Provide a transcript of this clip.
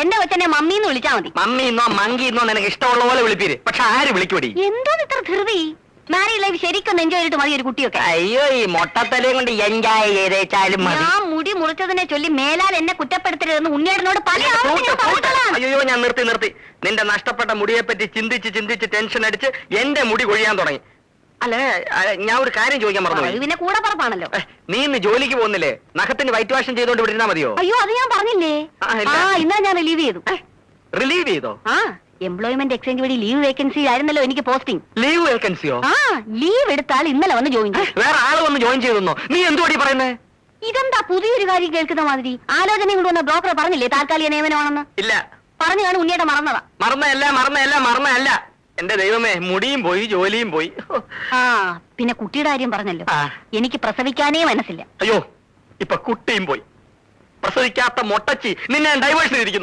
എന്റെ കൊച്ചനെ മമ്മി എന്ന് വിളിച്ചാ മതി. മമ്മി മങ്കിന്നോ മങ്കി എന്നോ നിനക്ക് ഇഷ്ടമുള്ള പോലെ വിളിപ്പീര്. പക്ഷെ ആര് വിളിക്കൂടി എന്തോ ഇത്ര ധൃതി? മാരീഡ് ലൈഫ് ശരിക്കും എൻജോയ് ചെയ്തിട്ട് മതി ഒരു കുട്ടിയൊക്കെ. അയ്യോ ഈ മൊട്ടത്തലയും കൊണ്ട് എൻജോയ് ചെയ്തേച്ചാലും മതി. ഞാൻ മുടി മുറിച്ചതിനെ ചൊല്ലി മേലാൽ എന്നെ കുറ്റപ്പെടുത്തരുതെന്ന് ഉണ്ണിയേടനോട് പല ഞാൻ. അയ്യോ ഞാൻ നിർത്തി നിർത്തി. നിന്റെ നഷ്ടപ്പെട്ട മുടിയെ പറ്റി ചിന്തിച്ച് ചിന്തിച്ച് ടെൻഷൻ അടിച്ച് എന്റെ മുടി കൊഴിയാൻ തുടങ്ങി. അല്ലേ ഞാൻ ഒരു കാര്യം ചോദിക്കാൻ പറഞ്ഞു പിന്നെ കൂടെ പറപ്പാണല്ലോ. നീ ഇന്ന് ജോലിക്ക് പോകുന്നില്ലേ? നഖത്തിന് വൈറ്റ് വാഷൻ ചെയ്തോണ്ട് ഇരുന്നാ മതിയോ? അയ്യോ അത് ഞാൻ പറഞ്ഞില്ലേ? ആ, ഇന്നാ ഞാൻ റിലീവ് ചെയ്തു. റിലീവ് ചെയ്തോ? ആ എംപ്ലോയ്മെന്റ് എക്സ്ചേഞ്ച് വഴി ലീവ് വേക്കൻസി ആയിരുന്നല്ലോ എനിക്ക് പോസ്റ്റിംഗ് ലീവ് വേക്കൻസിയോ ആ ലീവ് എടുത്താൽ ഇന്നലെ വന്ന് ജോയിൻ ചെയ്യും വേറെ ആൾ വന്ന് ജോയിൻ ചെയ്തെന്നോ? നീ എന്തുവാടി പറയുന്നേ? ഇതെന്താ പുതിയൊരു കാര്യം കേൾക്കുന്ന മാതിരി? ആലോചനയും കൊണ്ട് വന്ന ബ്രോക്കർ പറഞ്ഞില്ലേ താൽക്കാലിക നിയമനമാണെന്ന്? ഇല്ല. പറഞ്ഞാണ് ഉണ്ണിയുടെ ഉണ്ണിയേട്ട മറന്നതാ. മറന്നല്ല മറന്നല്ല മറന്നല്ല എന്റെ ദൈവമേ മുടിയും പോയി ജോലിയും പോയി. ആ പിന്നെ കുട്ടിയുടെ കാര്യം പറഞ്ഞല്ലോ. ആ. എനിക്ക് പ്രസവിക്കാനേ മനസ്സില്ല. അയ്യോ ഇപ്പൊ കുട്ടിയും പോയി. പ്രസവിക്കാത്ത മൊട്ടച്ചി നിന്നെ ഡൈവേഴ്സ് ചെയ്തിരിക്കുന്നു.